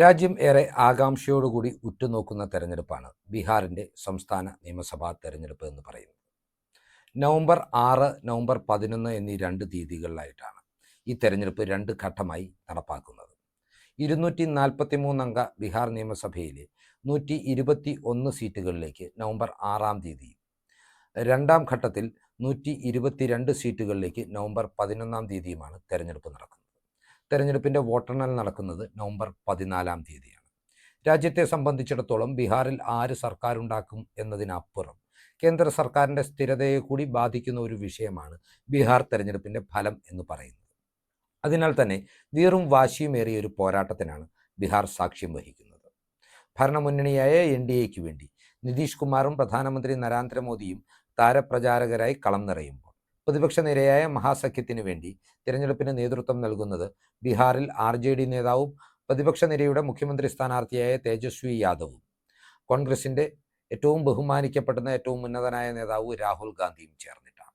രാജ്യം ഏറെ ആകാംക്ഷയോടുകൂടി ഉറ്റുനോക്കുന്ന തെരഞ്ഞെടുപ്പാണ് ബീഹാറിന്റെ സംസ്ഥാന നിയമസഭാ തെരഞ്ഞെടുപ്പ് എന്ന് പറയുന്നത്. നവംബർ ആറ് നവംബർ പതിനൊന്ന് എന്നീ രണ്ട് തീയതികളിലായിട്ടാണ് ഈ തെരഞ്ഞെടുപ്പ് രണ്ട് ഘട്ടമായി നടപ്പാക്കുന്നത്. ഇരുന്നൂറ്റി നാൽപ്പത്തി മൂന്നംഗ ബീഹാർ നിയമസഭയിലെ നൂറ്റി ഇരുപത്തി ഒന്ന് സീറ്റുകളിലേക്ക് നവംബർ ആറാം തീയതി രണ്ടാം ഘട്ടത്തിൽ നൂറ്റി ഇരുപത്തിരണ്ട് സീറ്റുകളിലേക്ക് നവംബർ പതിനൊന്നാം തീയതിയുമാണ് തെരഞ്ഞെടുപ്പ് നടക്കുന്നത്. തെരഞ്ഞെടുപ്പിന്റെ വോട്ടെണ്ണൽ നടക്കുന്നത് നവംബർ പതിനാലാം തീയതിയാണ്. രാജ്യത്തെ സംബന്ധിച്ചിടത്തോളം ബീഹാറിൽ ആര് സർക്കാരുണ്ടാക്കും എന്നതിനപ്പുറം കേന്ദ്ര സർക്കാരിന്റെ സ്ഥിരതയെ കൂടി ബാധിക്കുന്ന ഒരു വിഷയമാണ് ബീഹാർ തെരഞ്ഞെടുപ്പിന്റെ ഫലം എന്ന് പറയുന്നത്. അതിനാൽ തന്നെ വീറും വാശിയുമേറിയ ഒരു പോരാട്ടത്തിനാണ് ബീഹാർ സാക്ഷ്യം വഹിക്കുന്നത്. ഭരണമുന്നണിയായ എൻ ഡി എക്ക് വേണ്ടി നിതീഷ് കുമാറും പ്രധാനമന്ത്രി നരേന്ദ്രമോദിയും താരപ്രചാരകരായി കളം നിറയുമ്പോൾ പ്രതിപക്ഷ നിരയായ മഹാസഖ്യത്തിന് വേണ്ടി തിരഞ്ഞെടുപ്പിന് നേതൃത്വം നൽകുന്നത് ബീഹാറിൽ ആർ ജെ ഡി നേതാവും പ്രതിപക്ഷ നിരയുടെ മുഖ്യമന്ത്രി സ്ഥാനാർത്ഥിയായ തേജസ്വി യാദവും. കോൺഗ്രസിന്റെ ഏറ്റവും ബഹുമാനിക്കപ്പെടുന്ന ഏറ്റവും ഉന്നതനായ നേതാവ് രാഹുൽ ഗാന്ധിയും ചേർന്നിട്ടാണ്.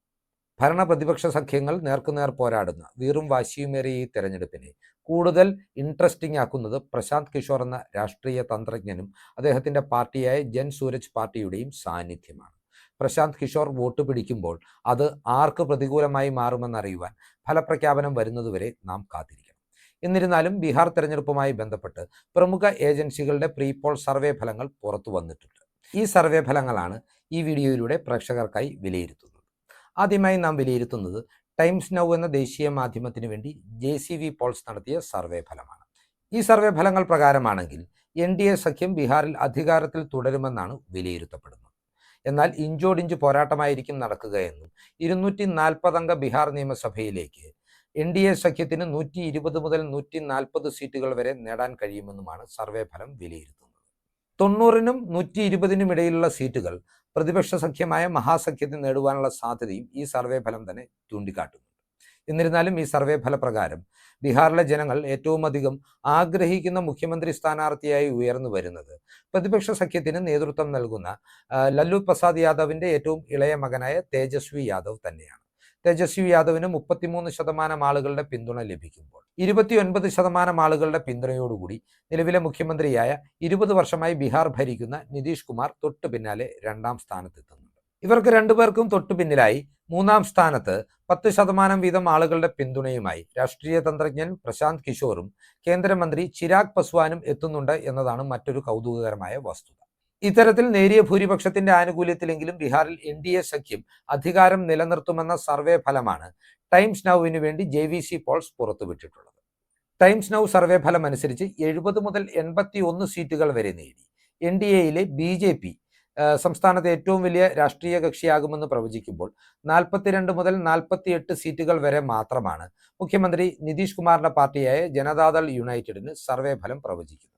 ഭരണ പ്രതിപക്ഷ സഖ്യങ്ങൾ നേർക്കുനേർ പോരാടുന്ന വീറും വാശിയുമേറിയ ഈ തെരഞ്ഞെടുപ്പിനെ കൂടുതൽ ഇൻട്രസ്റ്റിംഗ് ആക്കുന്നത് പ്രശാന്ത് കിഷോർ എന്ന രാഷ്ട്രീയ തന്ത്രജ്ഞനും അദ്ദേഹത്തിന്റെ പാർട്ടിയായ ജൻ സൂരജ് പാർട്ടിയുടെയും സാന്നിധ്യമാണ്. പ്രശാന്ത് കിഷോർ വോട്ട് പിടിക്കുമ്പോൾ അത് ആർക്ക് പ്രതികൂലമായി മാറുമെന്നറിയുവാൻ ഫലപ്രഖ്യാപനം വരുന്നതുവരെ നാം കാത്തിരിക്കണം. എന്നിരുന്നാലും ബീഹാർ തെരഞ്ഞെടുപ്പുമായി ബന്ധപ്പെട്ട് പ്രമുഖ ഏജൻസികളുടെ പ്രീപോൾ സർവേ ഫലങ്ങൾ പുറത്തു വന്നിട്ടുണ്ട്. ഈ സർവേ ഫലങ്ങളാണ് ഈ വീഡിയോയിലൂടെ പ്രേക്ഷകർക്കായി വിലയിരുത്തുന്നത്. ആദ്യമായി നാം വിലയിരുത്തുന്നത് ടൈംസ് നൗ എന്ന ദേശീയ മാധ്യമത്തിന് വേണ്ടി ജെ സി വി പോൾസ് നടത്തിയ സർവേ ഫലമാണ്. ഈ സർവേ ഫലങ്ങൾ പ്രകാരമാണെങ്കിൽ എൻ ഡി എ സഖ്യം ബീഹാറിൽ അധികാരത്തിൽ തുടരുമെന്നാണ് വിലയിരുത്തപ്പെടുന്നത്. എന്നാൽ ഇഞ്ചോടിഞ്ച് പോരാട്ടമായിരിക്കും നടക്കുകയെന്നും ഇരുന്നൂറ്റി നാൽപ്പതംഗ ബീഹാർ നിയമസഭയിലേക്ക് എൻ ഡി എ സഖ്യത്തിന് നൂറ്റി ഇരുപത് മുതൽ നൂറ്റി നാൽപ്പത് സീറ്റുകൾ വരെ നേടാൻ കഴിയുമെന്നുമാണ് സർവേ ഫലം വിലയിരുത്തുന്നത്. തൊണ്ണൂറിനും നൂറ്റി ഇരുപതിനും ഇടയിലുള്ള സീറ്റുകൾ പ്രതിപക്ഷ സഖ്യമായ മഹാസഖ്യത്തിന് നേടുവാനുള്ള സാധ്യതയും ഈ സർവേ ഫലം തന്നെ ചൂണ്ടിക്കാട്ടുന്നുണ്ട് എന്നിരുന്നാലും ഈ സർവേ ഫലപ്രകാരം ബീഹാറിലെ ജനങ്ങൾ ഏറ്റവും അധികം ആഗ്രഹിക്കുന്ന മുഖ്യമന്ത്രി സ്ഥാനാർത്ഥിയായി ഉയർന്നു വരുന്നത്. പ്രതിപക്ഷ സഖ്യത്തിന് നേതൃത്വം നൽകുന്ന ലല്ലു പ്രസാദ് യാദവിന്റെ ഏറ്റവും ഇളയ മകനായ തേജസ്വി യാദവ് തന്നെയാണ്. തേജസ്വി യാദവിന് മുപ്പത്തിമൂന്ന് ശതമാനം ആളുകളുടെ പിന്തുണ ലഭിക്കുമ്പോൾ ഇരുപത്തിയൊൻപത് ശതമാനം ആളുകളുടെ പിന്തുണയോടുകൂടി നിലവിലെ മുഖ്യമന്ത്രിയായ ഇരുപത് വർഷമായി ബീഹാർ ഭരിക്കുന്ന നിതീഷ് കുമാർ തൊട്ടു പിന്നാലെ രണ്ടാം സ്ഥാനത്തെത്തുന്നുണ്ട് ഇവർക്ക് രണ്ടുപേർക്കും തൊട്ടു പിന്നിലായി മൂന്നാം സ്ഥാനത്ത് പത്ത് ശതമാനം വീതം ആളുകളുടെ പിന്തുണയുമായി രാഷ്ട്രീയ തന്ത്രജ്ഞൻ പ്രശാന്ത് കിഷോറും കേന്ദ്രമന്ത്രി ചിരാഗ് പസ്വാനും എത്തുന്നുണ്ട് എന്നതാണ് മറ്റൊരു കൗതുകകരമായ വസ്തുത. ഇത്തരത്തിൽ നേരിയ ഭൂരിപക്ഷത്തിന്റെ ആനുകൂല്യത്തിലെങ്കിലും ബീഹാറിൽ എൻ ഡി എ സഖ്യം അധികാരം നിലനിർത്തുമെന്ന സർവേ ഫലമാണ് ടൈംസ് നൌവിനു വേണ്ടി ജെ വി സി പോൾസ് പുറത്തുവിട്ടിട്ടുള്ളത്. ടൈംസ് നൌ സർവേ ഫലം അനുസരിച്ച് എഴുപത് മുതൽ എൺപത്തി ഒന്ന് സീറ്റുകൾ വരെ നേടി. എൻ ഡി എയിലെ ബി ജെ പി സംസ്ഥാനത്തെ ഏറ്റവും വലിയ രാഷ്ട്രീയ കക്ഷിയാകുമെന്ന് പ്രവചിക്കുമ്പോൾ നാൽപ്പത്തിരണ്ട് മുതൽ നാൽപ്പത്തിയെട്ട് സീറ്റുകൾ വരെ മാത്രമാണ് മുഖ്യമന്ത്രി നിതീഷ് കുമാറിന്റെ പാർട്ടിയായ ജനതാദൾ യുണൈറ്റഡിന് സർവേ ഫലം പ്രവചിക്കുന്നത്.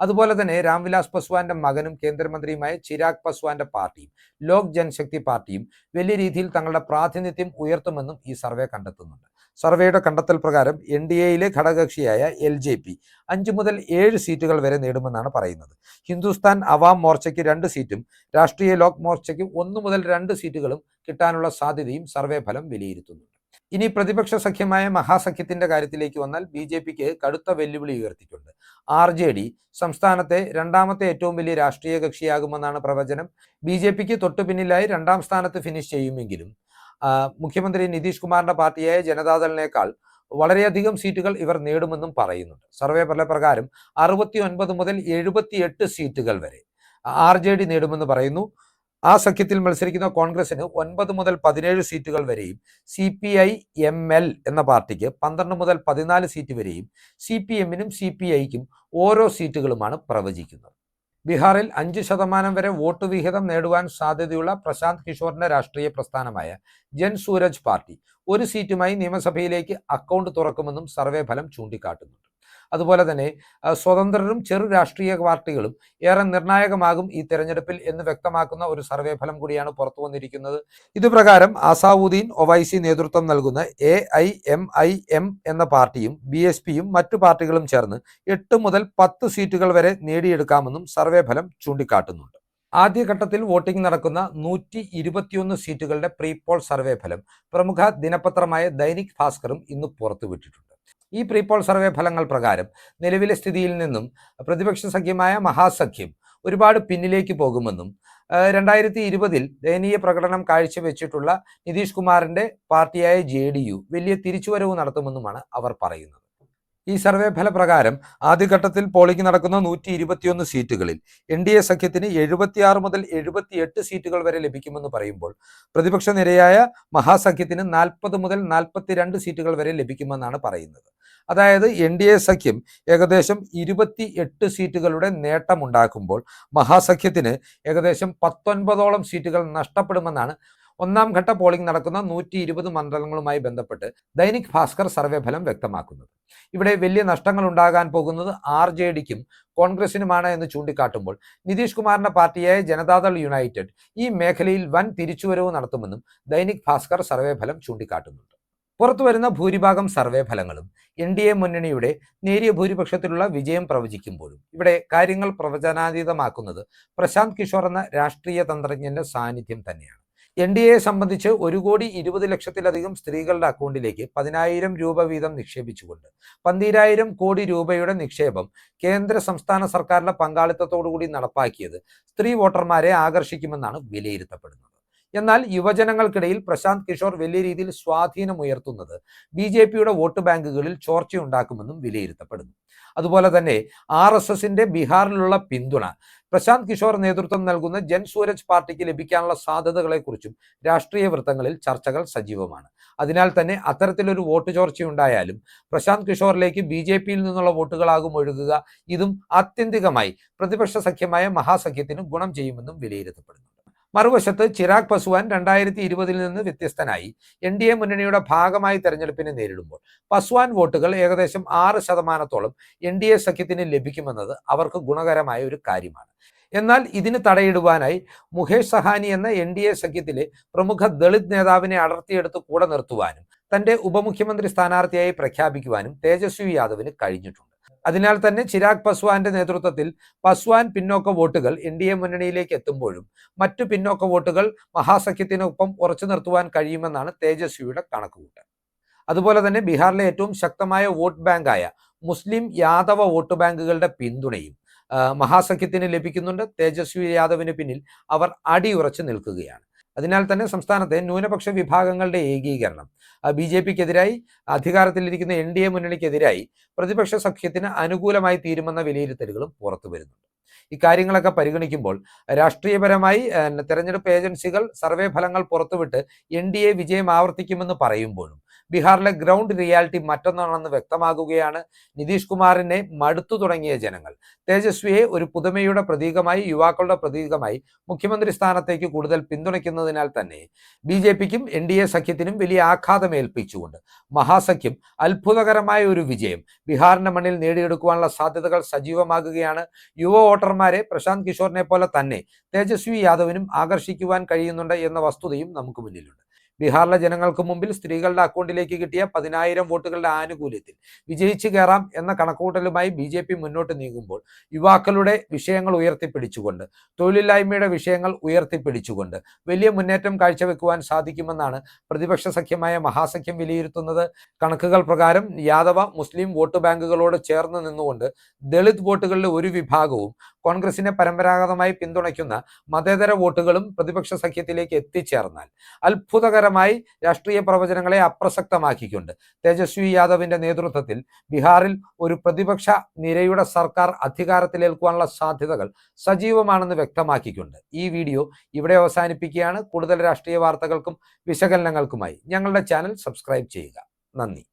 അതുപോലെ തന്നെ രാംവിലാസ് പസ്വാന്റെ മകനും കേന്ദ്രമന്ത്രിയുമായ ചിരാഗ് പസ്വാന്റെ പാർട്ടിയും ലോക് ജനശക്തി പാർട്ടിയും വലിയ രീതിയിൽ തങ്ങളുടെ പ്രാതിനിധ്യം ഉയർത്തുമെന്നും ഈ സർവേ കണ്ടെത്തുന്നുണ്ട്. സർവേയുടെ കണ്ടെത്തൽ പ്രകാരം എൻ ഡി എയിലെ ഘടകകക്ഷിയായ എൽ ജെ പി അഞ്ച് മുതൽ ഏഴ് സീറ്റുകൾ വരെ നേടുമെന്നാണ് പറയുന്നത്. ഹിന്ദുസ്ഥാൻ അവാം മോർച്ചയ്ക്ക് രണ്ട് സീറ്റും രാഷ്ട്രീയ ലോക് മോർച്ചയ്ക്ക് ഒന്ന് മുതൽ രണ്ട് സീറ്റുകളും കിട്ടാനുള്ള സാധ്യതയും സർവേ ഫലം വിലയിരുത്തുന്നുണ്ട്. ഇനി പ്രതിപക്ഷ സഖ്യമായ മഹാസഖ്യത്തിന്റെ കാര്യത്തിലേക്ക് വന്നാൽ ബി ജെ പിക്ക് കടുത്ത വെല്ലുവിളി ഉയർത്തിയിട്ടുണ്ട്. ആർ ജെ ഡി സംസ്ഥാനത്തെ രണ്ടാമത്തെ ഏറ്റവും വലിയ രാഷ്ട്രീയ കക്ഷിയാകുമെന്നാണ് പ്രവചനം. ബി ജെ പിക്ക് തൊട്ടു പിന്നിലായി രണ്ടാം സ്ഥാനത്ത് ഫിനിഷ് ചെയ്യുമെങ്കിലും മുഖ്യമന്ത്രി നിതീഷ് കുമാറിന്റെ പാർട്ടിയായ ജനതാദളിനേക്കാൾ വളരെയധികം സീറ്റുകൾ ഇവർ നേടുമെന്നും പറയുന്നുണ്ട്. സർവേ ഫലപ്രകാരം അറുപത്തി ഒൻപത് മുതൽ എഴുപത്തിയെട്ട് സീറ്റുകൾ വരെ ആർ ജെ ഡി നേടുമെന്ന് പറയുന്നു. ആ സഖ്യത്തിൽ മത്സരിക്കുന്ന കോൺഗ്രസിന് ഒൻപത് മുതൽ പതിനേഴ് സീറ്റുകൾ വരെയും C P I M L എന്ന പാർട്ടിക്ക് പന്ത്രണ്ട് മുതൽ പതിനാല് സീറ്റ് വരെയും സി പി എമ്മിനും സി പി ഐക്കും ഓരോ സീറ്റുകളുമാണ് പ്രവചിക്കുന്നത്. ബീഹാറിൽ അഞ്ച് ശതമാനം വരെ വോട്ട് വിഹിതം നേടുവാൻ സാധ്യതയുള്ള പ്രശാന്ത് കിഷോറിന്റെ രാഷ്ട്രീയ പ്രസ്ഥാനമായ ജൻ സൂരജ് പാർട്ടി ഒരു സീറ്റുമായി നിയമസഭയിലേക്ക് അക്കൗണ്ട് തുറക്കുമെന്നും സർവേ ഫലം ചൂണ്ടിക്കാട്ടുന്നുണ്ട് അതുപോലെ തന്നെ സ്വതന്ത്രരും ചെറു രാഷ്ട്രീയ പാർട്ടികളും ഏറെ നിർണായകമാകും ഈ തെരഞ്ഞെടുപ്പിൽ എന്ന് വ്യക്തമാക്കുന്ന ഒരു സർവേ ഫലം കൂടിയാണ് പുറത്തു വന്നിരിക്കുന്നത്. ഇതുപ്രകാരം ആസാവുദ്ദീൻ ഒവൈസി നേതൃത്വം നൽകുന്ന A I M I M എന്ന പാർട്ടിയും ബി എസ് പിയും മറ്റു പാർട്ടികളും ചേർന്ന് എട്ട് മുതൽ പത്ത് സീറ്റുകൾ വരെ നേടിയെടുക്കാമെന്നും സർവേ ഫലം ചൂണ്ടിക്കാട്ടുന്നുണ്ട്. ആദ്യഘട്ടത്തിൽ വോട്ടിംഗ് നടക്കുന്ന നൂറ്റി ഇരുപത്തിയൊന്ന് സീറ്റുകളുടെ പ്രീപോൾ സർവേ ഫലം പ്രമുഖ ദിനപത്രമായ ദൈനിക് ഭാസ്കറും ഇന്ന് പുറത്തുവിട്ടിട്ടുണ്ട്. ഈ പ്രീപോൾ സർവേ ഫലങ്ങൾ പ്രകാരം നിലവിലെ സ്ഥിതിയിൽ നിന്നും പ്രതിപക്ഷ സഖ്യമായ മഹാസഖ്യം ഒരുപാട് പിന്നിലേക്ക് പോകുമെന്നും രണ്ടായിരത്തി ഇരുപതിൽ ദയനീയ പ്രകടനം കാഴ്ചവെച്ചിട്ടുള്ള നിതീഷ് കുമാറിന്റെ പാർട്ടിയായ ജെ വലിയ തിരിച്ചുവരവ് നടത്തുമെന്നുമാണ് അവർ പറയുന്നത്. ഈ സർവേ ഫലപ്രകാരം ആദ്യഘട്ടത്തിൽ പോളിംഗ് നടക്കുന്ന നൂറ്റി ഇരുപത്തിയൊന്ന് സീറ്റുകളിൽ എൻ ഡി എ സഖ്യത്തിന് എഴുപത്തിയാറ് മുതൽ എഴുപത്തിയെട്ട് സീറ്റുകൾ വരെ ലഭിക്കുമെന്ന് പറയുമ്പോൾ പ്രതിപക്ഷ നിരയായ മഹാസഖ്യത്തിന് നാൽപ്പത് മുതൽ നാൽപ്പത്തിരണ്ട് സീറ്റുകൾ വരെ ലഭിക്കുമെന്നാണ് പറയുന്നത്. അതായത് എൻ ഡി എ സഖ്യം ഏകദേശം ഇരുപത്തി എട്ട് സീറ്റുകളുടെ നേട്ടമുണ്ടാക്കുമ്പോൾ മഹാസഖ്യത്തിന് ഏകദേശം പത്തൊൻപതോളം സീറ്റുകൾ നഷ്ടപ്പെടുമെന്നാണ് ഒന്നാം ഘട്ട പോളിംഗ് നടക്കുന്ന നൂറ്റി ഇരുപത് മണ്ഡലങ്ങളുമായി ബന്ധപ്പെട്ട് ദൈനിക് ഭാസ്കർ സർവേ ഫലം വ്യക്തമാക്കുന്നത്. ഇവിടെ വലിയ നഷ്ടങ്ങൾ ഉണ്ടാകാൻ പോകുന്നത് ആർ ജെ ഡിക്കും കോൺഗ്രസിനുമാണ് എന്ന് ചൂണ്ടിക്കാട്ടുമ്പോൾ നിതീഷ് കുമാറിന്റെ പാർട്ടിയായ ജനതാദൾ യുണൈറ്റഡ് ഈ മേഖലയിൽ വൻ തിരിച്ചുവരവ് നടത്തുമെന്നും ദൈനിക് ഭാസ്കർ സർവേ ഫലം ചൂണ്ടിക്കാട്ടുന്നുണ്ട്. പുറത്തുവരുന്ന ഭൂരിഭാഗം സർവേ ഫലങ്ങളും എൻ ഡി എ മുന്നണിയുടെ നേരിയ ഭൂരിപക്ഷത്തിലുള്ള വിജയം പ്രവചിക്കുമ്പോഴും. ഇവിടെ കാര്യങ്ങൾ പ്രവചനാതീതമാക്കുന്നത് പ്രശാന്ത് കിഷോർ എന്ന രാഷ്ട്രീയ തന്ത്രജ്ഞന്റെ സാന്നിധ്യം തന്നെയാണ്. എൻ ഡി എയെ സംബന്ധിച്ച് ഒരു കോടി ഇരുപത് ലക്ഷത്തിലധികം സ്ത്രീകളുടെ അക്കൗണ്ടിലേക്ക് പതിനായിരം രൂപ വീതം നിക്ഷേപിച്ചുകൊണ്ട് പന്തിരായിരം കോടി രൂപയുടെ നിക്ഷേപം കേന്ദ്ര സംസ്ഥാന സർക്കാരിന്റെ പങ്കാളിത്തത്തോടുകൂടി നടപ്പാക്കിയത് സ്ത്രീ വോട്ടർമാരെ ആകർഷിക്കുമെന്നാണ് വിലയിരുത്തപ്പെടുന്നത്. എന്നാൽ യുവജനങ്ങൾക്കിടയിൽ പ്രശാന്ത് കിഷോർ വലിയ രീതിയിൽ സ്വാധീനം ഉയർത്തുന്നത് ബി ജെ പിയുടെ വോട്ട് ബാങ്കുകളിൽ ചോർച്ചയുണ്ടാക്കുമെന്നും വിലയിരുത്തപ്പെടുന്നു. അതുപോലെ തന്നെ ആർ എസ് എസിന്റെ ബീഹാറിലുള്ള പിന്തുണ. പ്രശാന്ത് കിഷോർ നേതൃത്വം നൽകുന്ന ജൻ സൂരജ് പാർട്ടിക്ക് ലഭിക്കാനുള്ള സാധ്യതകളെക്കുറിച്ചും രാഷ്ട്രീയ വൃത്തങ്ങളിൽ ചർച്ചകൾ സജീവമാണ്. അതിനാൽ തന്നെ അത്തരത്തിലൊരു വോട്ട് ചോർച്ചയുണ്ടായാലും പ്രശാന്ത് കിഷോറിലേക്ക് ബി ജെ പിയിൽ നിന്നുള്ള വോട്ടുകളാകും ഒഴുകുക. ഇതും ആത്യന്തികമായി പ്രതിപക്ഷ സഖ്യമായ മഹാസഖ്യത്തിന് ഗുണം ചെയ്യുമെന്നും വിലയിരുത്തപ്പെടുന്നു. മറുവശത്ത് ചിരാഗ് പസ്വാൻ രണ്ടായിരത്തി ഇരുപതിൽ നിന്ന് വ്യത്യസ്തനായി. എൻ ഡി എ മുന്നണിയുടെ ഭാഗമായി തെരഞ്ഞെടുപ്പിനെ നേരിടുമ്പോൾ പസ്വാൻ വോട്ടുകൾ ഏകദേശം ആറ് ശതമാനത്തോളം എൻ ഡി എ സഖ്യത്തിന് ലഭിക്കുമെന്നത് അവർക്ക് ഗുണകരമായ ഒരു കാര്യമാണ്. എന്നാൽ ഇതിന് തടയിടുവാനായി മുകേഷ് സഹാനി എന്ന എൻ ഡി എ സഖ്യത്തിലെ പ്രമുഖ ദളിത് നേതാവിനെ അടർത്തിയെടുത്ത് കൂടെ നിർത്തുവാനും തന്റെ ഉപമുഖ്യമന്ത്രി സ്ഥാനാർത്ഥിയായി പ്രഖ്യാപിക്കുവാനും തേജസ്വി യാദവിന് കഴിഞ്ഞിട്ടുണ്ട്. അതിനാൽ തന്നെ ചിരാഗ് പസ്വാന്റെ നേതൃത്വത്തിൽ പസ്വാൻ പിന്നോക്ക വോട്ടുകൾ എൻ ഡി എ മുന്നണിയിലേക്ക് എത്തുമ്പോഴും മറ്റു പിന്നോക്ക വോട്ടുകൾ മഹാസഖ്യത്തിനൊപ്പം ഉറച്ചു നിർത്തുവാൻ കഴിയുമെന്നാണ് തേജസ്വിയുടെ കണക്കുകൂട്ടൽ. അതുപോലെ തന്നെ ബീഹാറിലെ ഏറ്റവും ശക്തമായ വോട്ട് ബാങ്കായ മുസ്ലിം യാദവ വോട്ട് ബാങ്കുകളുടെ പിന്തുണയും മഹാസഖ്യത്തിന് ലഭിക്കുന്നുണ്ട്. തേജസ്വി യാദവിന് പിന്നിൽ അവർ അടിയുറച്ചു നിൽക്കുകയാണ്. അതിനാൽ തന്നെ സംസ്ഥാനത്തെ ന്യൂനപക്ഷ വിഭാഗങ്ങളുടെ ഏകീകരണം. ബി ജെ പിക്കെതിരായി അധികാരത്തിലിരിക്കുന്ന എൻ ഡി എ മുന്നണിക്കെതിരായി പ്രതിപക്ഷ സഖ്യത്തിന് അനുകൂലമായി തീരുമെന്ന വിലയിരുത്തലുകളും പുറത്തു വരുന്നുണ്ട്. ഇക്കാര്യങ്ങളൊക്കെ പരിഗണിക്കുമ്പോൾ രാഷ്ട്രീയപരമായി തെരഞ്ഞെടുപ്പ് ഏജൻസികൾ സർവേ ഫലങ്ങൾ പുറത്തുവിട്ട് എൻ ഡി എ വിജയം ആവർത്തിക്കുമെന്ന് പറയുമ്പോഴും ബീഹാറിലെ ഗ്രൗണ്ട് റിയാലിറ്റി മറ്റൊന്നാണെന്ന് വ്യക്തമാകുകയാണ് നിതീഷ് കുമാറിനെ മടുത്തു തുടങ്ങിയ ജനങ്ങൾ. തേജസ്വിയെ ഒരു പുതുമയുടെ പ്രതീകമായി യുവാക്കളുടെ പ്രതീകമായി മുഖ്യമന്ത്രി സ്ഥാനത്തേക്ക് കൂടുതൽ പിന്തുണയ്ക്കുന്നതിനാൽ തന്നെ ബി ജെ പിക്കും എൻ ഡി എ സഖ്യത്തിനും വലിയ ആഘാതമേൽപ്പിച്ചുകൊണ്ട് മഹാസഖ്യം അത്ഭുതകരമായ ഒരു വിജയം ബീഹാറിന്റെ മണ്ണിൽ നേടിയെടുക്കുവാനുള്ള സാധ്യതകൾ സജീവമാകുകയാണ്. യുവ വോട്ടർമാരെ പ്രശാന്ത് കിഷോറിനെ പോലെ തന്നെ തേജസ്വി യാദവിനും ആകർഷിക്കുവാൻ കഴിയുന്നുണ്ട് എന്ന വസ്തുതയും നമുക്ക് മുന്നിലുണ്ട്. ബീഹാറിലെ ജനങ്ങൾക്ക് മുമ്പിൽ സ്ത്രീകളുടെ അക്കൗണ്ടിലേക്ക് കിട്ടിയ പതിനായിരം വോട്ടുകളുടെ ആനുകൂല്യത്തിൽ വിജയിച്ചു കയറാം എന്ന കണക്കൂട്ടലുമായി ബി ജെ പി മുന്നോട്ട് നീങ്ങുമ്പോൾ യുവാക്കളുടെ വിഷയങ്ങൾ ഉയർത്തിപ്പിടിച്ചുകൊണ്ട് തൊഴിലില്ലായ്മയുടെ വിഷയങ്ങൾ ഉയർത്തിപ്പിടിച്ചുകൊണ്ട് വലിയ മുന്നേറ്റം കാഴ്ചവെക്കുവാൻ സാധിക്കുമെന്നാണ് പ്രതിപക്ഷ സഖ്യമായ മഹാസഖ്യം വിലയിരുത്തുന്നത്. കണക്കുകൾ പ്രകാരം യാദവ മുസ്ലിം വോട്ട് ബാങ്കുകളോട് ചേർന്ന് നിന്നുകൊണ്ട് ദളിത് വോട്ടുകളിലെ ഒരു വിഭാഗവും കോൺഗ്രസിനെ പരമ്പരാഗതമായി പിന്തുണയ്ക്കുന്ന മതേതര വോട്ടുകളും പ്രതിപക്ഷ സഖ്യത്തിലേക്ക് എത്തിച്ചേർന്നാൽ അത്ഭുതകരമായി രാഷ്ട്രീയ പ്രവചനങ്ങളെ അപ്രസക്തമാക്കിക്കൊണ്ട് തേജസ്വി യാദവിന്റെ നേതൃത്വത്തിൽ ബീഹാറിൽ ഒരു പ്രതിപക്ഷ നിരയുടെ സർക്കാർ അധികാരത്തിലേൽക്കുവാനുള്ള സാധ്യതകൾ സജീവമാണെന്ന് വ്യക്തമാക്കിക്കൊണ്ട് ഈ വീഡിയോ ഇവിടെ അവസാനിപ്പിക്കുകയാണ്. കൂടുതൽ രാഷ്ട്രീയ വാർത്തകൾക്കും വിശകലനങ്ങൾക്കുമായി ഞങ്ങളുടെ ചാനൽ സബ്സ്ക്രൈബ് ചെയ്യുക. നന്ദി.